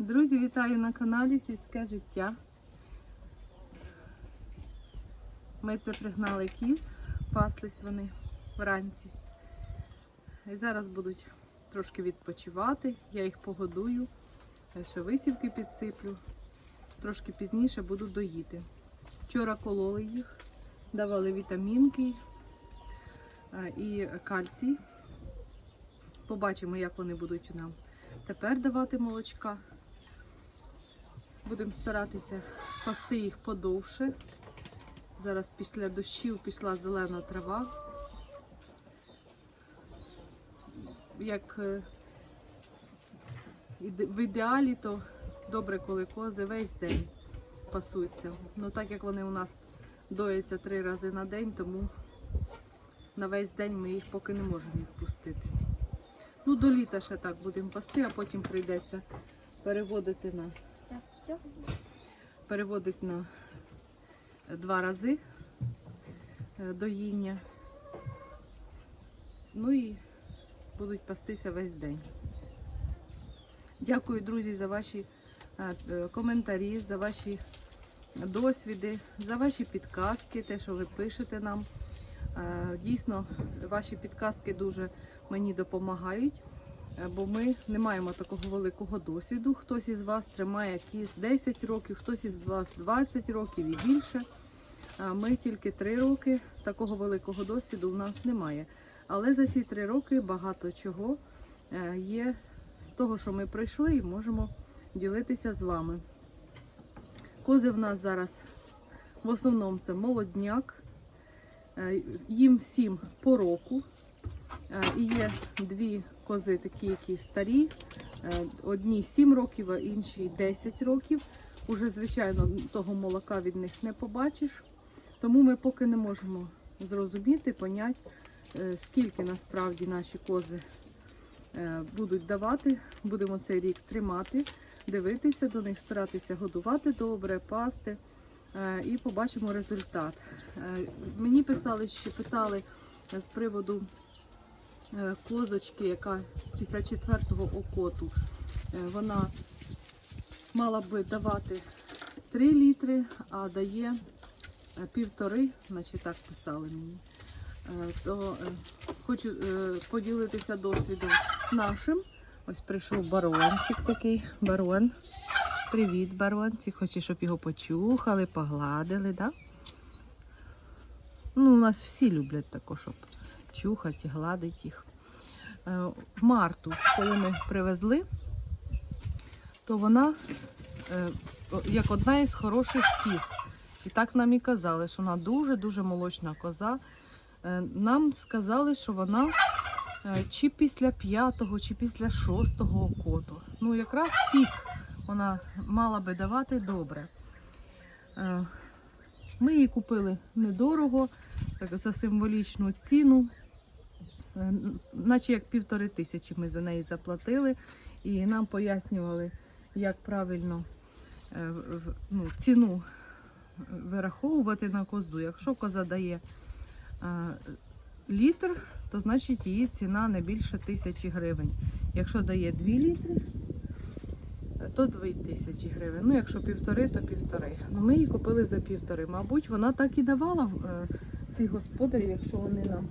Друзі, вітаю на каналі Сільське життя. Ми це пригнали кіз, паслись вони вранці. І зараз будуть трошки відпочивати. Я їх погодую, ще висівки підсиплю. Трошки пізніше буду доїти. Вчора кололи їх, давали вітамінки і кальцій. Побачимо, як вони будуть нам тепер давати молочка. Будемо старатися пасти їх подовше. Зараз після дощів пішла зелена трава. Як е, в ідеалі, то добре, коли кози весь день пасуться. Ну так як вони у нас дояться три рази на день, тому на весь день ми їх поки не можемо відпустити. Ну, до літа ще так будемо пасти, а потім прийдеться переводити на. Переводить на два рази е, доїння. Ну і будуть пастися весь день. Дякую, друзі, за ваші е, е, коментарі, за ваші досвіди, за ваші підказки, те, що ви пишете нам. Дійсно, ваші підказки дуже мені допомагають, бо ми не маємо такого великого досвіду. Хтось із вас тримає кіз 10 років, хтось із вас 20 років і більше. Ми тільки 3 роки. Такого великого досвіду у нас немає. Але за ці 3 роки багато чого е, є з того, що ми пройшли, і можемо ділитися з вами. Кози в нас зараз в основному це молодняк. Е, Їм всім по року. Е, І є дві кози, такі, які старі. Е, Одні 7 років, а інші 10 років. Уже, звичайно, того молока від них не побачиш. Тому ми поки не можемо зрозуміти, поняти, е, скільки насправді наші кози будуть давати. Будемо цей рік тримати, дивитися до них, старатися годувати добре, пасти і побачимо результат. Мені писали, ще питали з приводу козочки, яка після четвертого окоту е, вона мала би давати 3 літри, а дає е, півтори, значить так писали мені. Е, То е, хочу е, поділитися досвідом нашим. Ось прийшов барончик такий. Барон. Привіт, барончик. Хоче, щоб його почухали, погладили, да? Ну, у нас всі люблять тако, щоб чухати, гладити їх. Е, Марту, коли ми привезли, то вона е, як одна із хороших кіз. І так нам і казали, що вона дуже-дуже молочна коза. Е, Нам сказали, що вона чи після п'ятого, чи після шостого окоту. Ну, якраз пік вона мала би давати добре. Ми її купили недорого, так, за символічну ціну. Е, Наче як півтори тисячі ми за неї заплатили, і нам пояснювали, як правильно е, ну, ціну вираховувати на козу. Якщо коза дає е, літр, то значить її ціна не більше тисячі гривень. Якщо дає 2 літри, то 2 тисячі гривень. Ну, якщо півтори, то півтори. Ну, ми її купили за півтори. Мабуть, вона так і давала цій господарі, якщо вони нам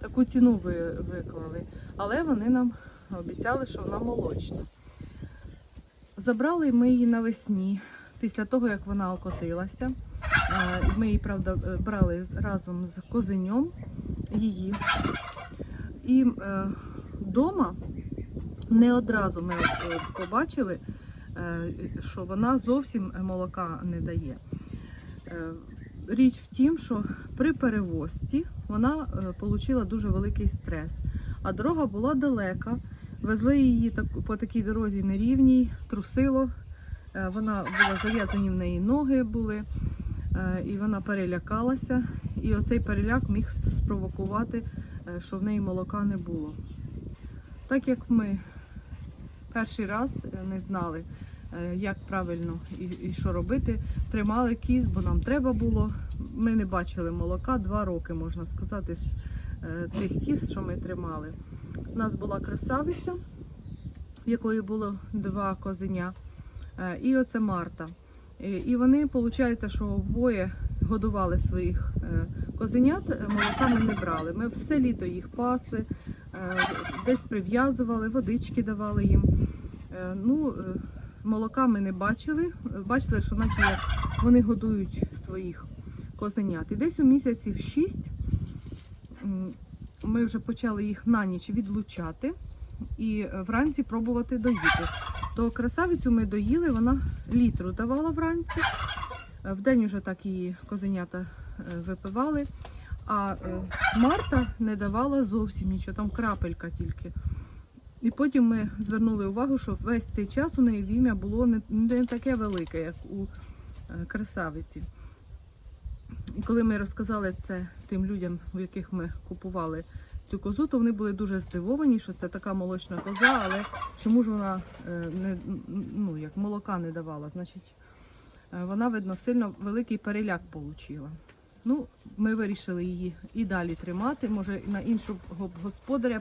таку ціну ви- виклали. Але вони нам обіцяли, що вона молочна. Забрали ми її навесні, після того, як вона окотилася. Е, Ми її, правда, е, брали разом з козеньом її. І е, вдома не одразу ми е, побачили, е, що вона зовсім молока не дає. Е, Річ в тім, що при перевозці вона е, отримала дуже великий стрес, а дорога була далека. Везли її по такій дорозі нерівній, трусило. Е, Вона була зав'язані в неї ноги були, е, і вона перелякалася. І оцей переляк міг спровокувати, що в неї молока не було. Так як ми перший раз не знали, як правильно і, і що робити, тримали кіз, бо нам треба було. Ми не бачили молока два роки, можна сказати, з е, тих кіз, що ми тримали. У нас була красавиця, в якої було два козеня. Е, І оце Марта. І- вони, виходить, що обоє годували своїх е, козенят, е, молока ми не брали. Ми все літо їх пасли, е, десь прив'язували, водички давали їм. Е, Ну, е, молока ми не бачили. Бачили, що наче як вони годують своїх козенят. І десь у місяців 6 ми вже почали їх на ніч відлучати і е, вранці пробувати доїти. То красавицю ми доїли, вона літру давала вранці. Е, Вдень вже так її козенята е, випивали. А Марта не давала зовсім нічого, там крапелька тільки. І потім ми звернули увагу, що весь цей час у неї вім'я було не, таке велике, як у е, красавиці. І коли ми розказали це тим людям, у яких ми купували цю козу, то вони були дуже здивовані, що це така молочна коза, але чому ж вона е, не, ну, як молока не давала? Значить, е, вона, видно, сильно великий переляк отримала. Ну, ми вирішили її і далі тримати. Може, на іншого господаря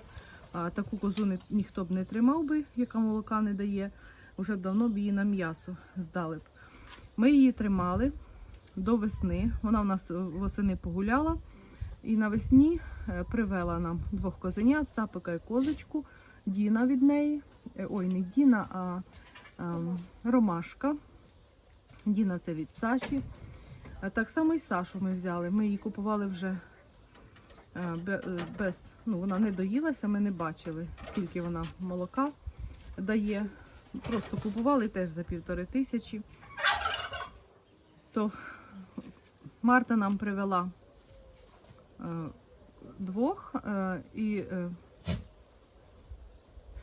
а, таку козу не, ніхто б не тримав би, яка молока не дає. Уже б давно б її на м'ясо здали б. Ми її тримали до весни. Вона у нас е, восени погуляла. І навесні е, привела нам двох козенят, цапика і козочку, Діна від неї. Е, Ой, не Діна, а ем, Ромашка. Діна це від Саші. Так само і Сашу ми взяли. Ми її купували вже без, ну вона не доїлася, ми не бачили, скільки вона молока дає. Просто купували теж за півтори тисячі. То Марта нам привела е, двох, е, і е,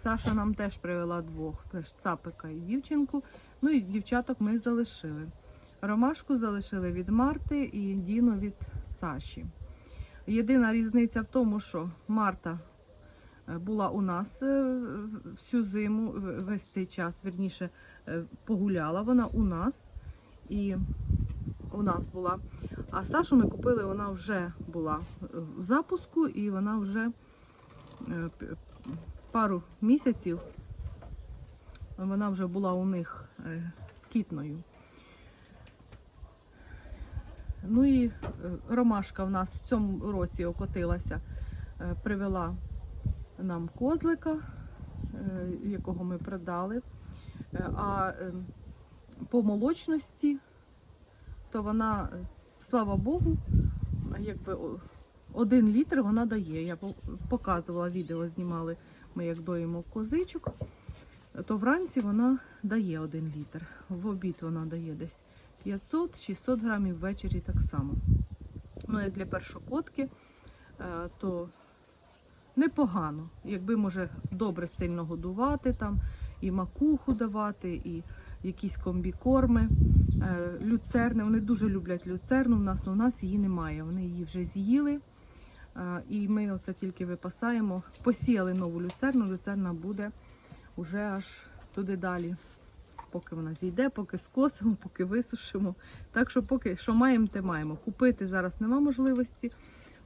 Саша нам теж привела двох, теж цапика і дівчинку. Ну і дівчаток ми залишили. Ромашку залишили від Марти і Діну від Саші. Єдина різниця в тому, що Марта е, була у нас е, всю зиму, весь цей час, вірніше, е, погуляла вона у нас. І у нас була. А Сашу ми купили, вона вже була в запуску і вона вже пару місяців вона вже була у них кітною. Ну і е, ромашка в нас в цьому році окотилася, е, привела нам козлика, е, якого ми продали. А е, по молочності, то вона, слава Богу, якби один літр вона дає. Я показувала відео, знімали ми як доїмо козичок, то вранці вона дає один літр. В обід вона дає десь 500-600 грамів ввечері так само. Ну, як для першокотки, е, то непогано. Якби може добре сильно годувати там, і макуху давати, і якісь комбікорми. Е, Люцерни, вони дуже люблять люцерну. У нас у нас її немає. Вони її вже з'їли. Е, І ми оце тільки випасаємо. Посіяли нову люцерну. Люцерна буде уже аж туди далі. Поки вона зійде, поки скосимо, поки висушимо. Так що поки що маємо, те маємо. Купити зараз нема можливості.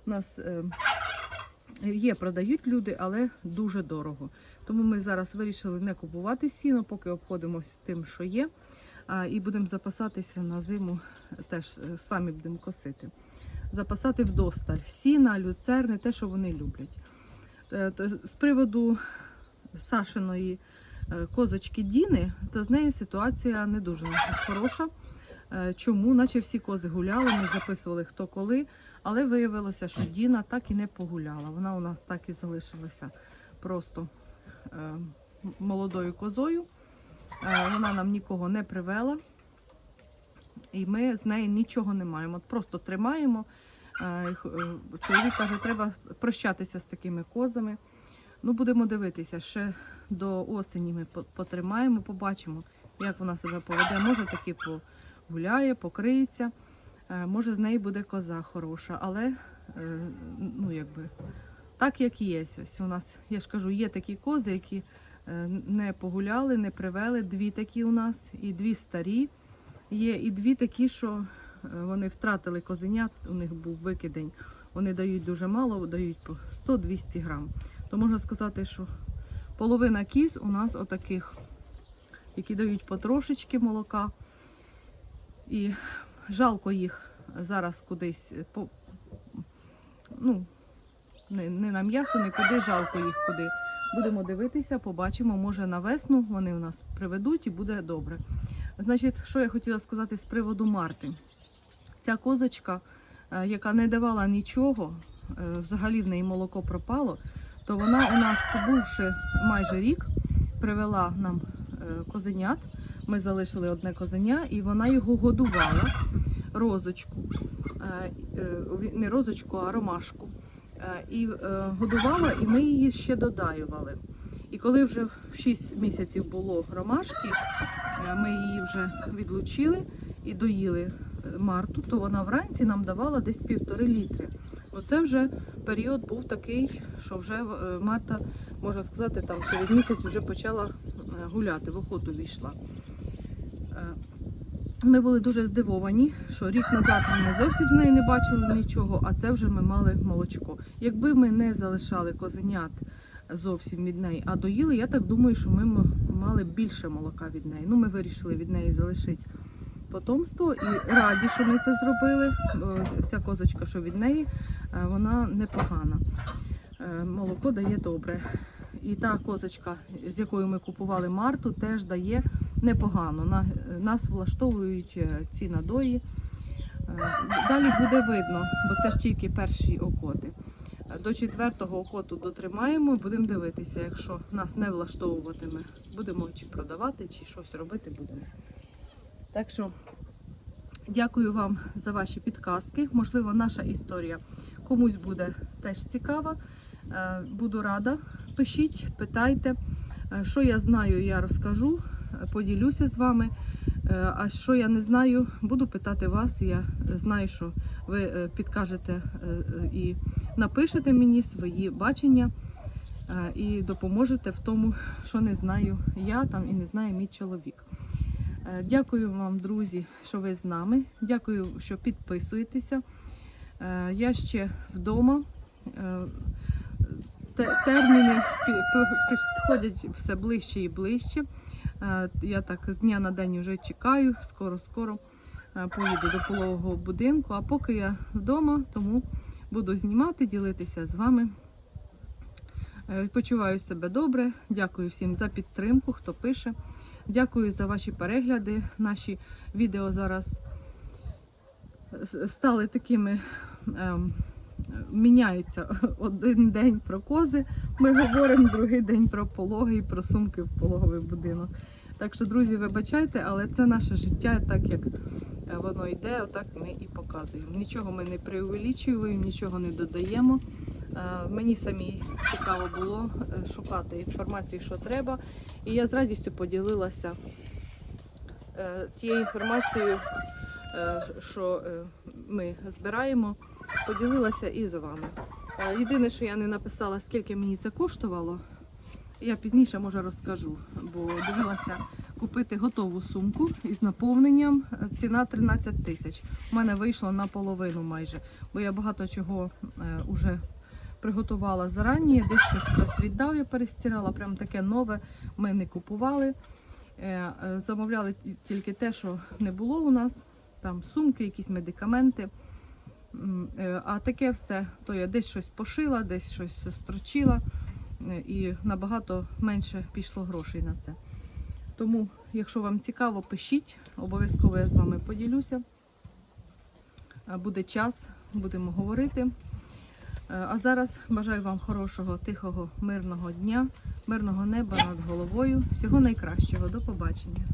У нас е, є, продають люди, але дуже дорого. Тому ми зараз вирішили не купувати сіно, поки обходимося тим, що є. А, і будемо запасатися на зиму, теж е, самі будемо косити. Запасати вдосталь сіна, люцерни, те, що вони люблять. Е, З приводу Сашиної козочки Діни, то з нею ситуація не дуже хороша. Е, Чому? Наче всі кози гуляли, ми записували хто коли, але виявилося, що Діна так і не погуляла. Вона у нас так і залишилася просто е, молодою козою. Е, Вона нам нікого не привела. І ми з неї нічого не маємо. Просто тримаємо. Е, е, Чоловік каже, треба прощатися з такими козами. Ну, будемо дивитися. Ще до осені ми потримаємо, побачимо, як вона себе поведе. Може таки погуляє, покриється. Е, Може, з неї буде коза хороша, але е, ну, якби, так як є. Ось у нас, я ж кажу, є такі кози, які е, не погуляли, не привели. Дві такі у нас, і дві старі є, і дві такі, що вони втратили козенят, у них був викидень. Вони дають дуже мало, дають по 100-200 грам. То можна сказати, що половина кіз у нас отаких, які дають потрошечки молока. І жалко їх зараз кудись по, ну, не, не на м'ясо, нікуди, жалко їх куди. Будемо дивитися, побачимо, може на весну вони у нас приведуть і буде добре. Значить, що я хотіла сказати з приводу Марти. Ця козочка, е, яка не давала нічого, е, взагалі в неї молоко пропало, то вона у нас, побувши майже рік, привела нам е, козенят. Ми залишили одне козеня, і вона його годувала розочку. Е, е, Не розочку, а ромашку. І годувала, і ми її ще додаювали. І коли вже в 6 місяців було ромашки, ми її вже відлучили і доїли Марту, то вона вранці нам давала десь півтори літри. Оце вже період був такий, що вже е, Марта, можна сказати, там через місяць вже почала е, гуляти, в охоту війшла. Е, Ми були дуже здивовані, що рік назад ми зовсім з неї не бачили нічого, а це вже ми мали молочко. Якби ми не залишали козенят зовсім від неї, а доїли, я так думаю, що ми мали більше молока від неї. Ну, ми вирішили від неї залишити потомство і раді, що ми це зробили. Ця козочка, що від неї, вона непогана. Е, Молоко дає добре. І та козочка, з якою ми купували Марту, теж дає непогано. Нас влаштовують е, ці надої. Е, Далі буде видно, бо це ж тільки перші окоти. Е, До четвертого окоту дотримаємо, будемо дивитися. Якщо нас не влаштовуватиме, будемо чи продавати, чи щось робити будемо. Так що дякую вам за ваші підказки. Можливо, наша історія комусь буде теж цікава. Е, Буду рада. Пишіть, питайте. Е, Що я знаю, я розкажу, е, поділюся з вами. А що я не знаю, буду питати вас. Я знаю, що ви підкажете і напишете мені свої бачення і допоможете в тому, що не знаю я там і не знає мій чоловік. Дякую вам, друзі, що ви з нами. Дякую, що підписуєтеся. Е, Я ще вдома. Е, Терміни підходять все ближче і ближче. Е, Я так з дня на день вже чекаю. Скоро-скоро поїду до пологового будинку. А поки я вдома, тому буду знімати, ділитися з вами. Почуваю себе добре. Дякую всім за підтримку, хто пише. Дякую за ваші перегляди. Наші відео зараз стали такими. Ем, міняються один день про кози. Ми говоримо другий день про пологи і про сумки в пологовий будинок. Так що, друзі, вибачайте, але це наше життя, так як е, воно йде, отак ми і показуємо. Нічого ми не преувеличуємо, нічого не додаємо. Е, Мені самі цікаво було е, шукати інформацію, що треба. І я з радістю поділилася тією інформацією, що ми збираємо, поділилася і з вами. Е, Єдине, що я не написала, скільки мені це коштувало, я пізніше може розкажу, бо дивилася купити готову сумку із наповненням. е, Ціна 13 тисяч. У мене вийшло наполовину майже, бо я багато чого е, уже приготувала зарані. Десь щось хтось віддав, я перестирала, прям таке нове. Ми не купували. Е, е, Замовляли тільки те, що не було у нас. Там сумки, якісь медикаменти. Е, А таке все, то я десь щось пошила, десь щось строчила, е, і набагато менше пішло грошей на це. Тому, якщо вам цікаво, пишіть, обов'язково я з вами поділюся. Е, Буде час, будемо говорити. А зараз бажаю вам хорошого, тихого, мирного дня, мирного неба над головою. Всього найкращого. До побачення.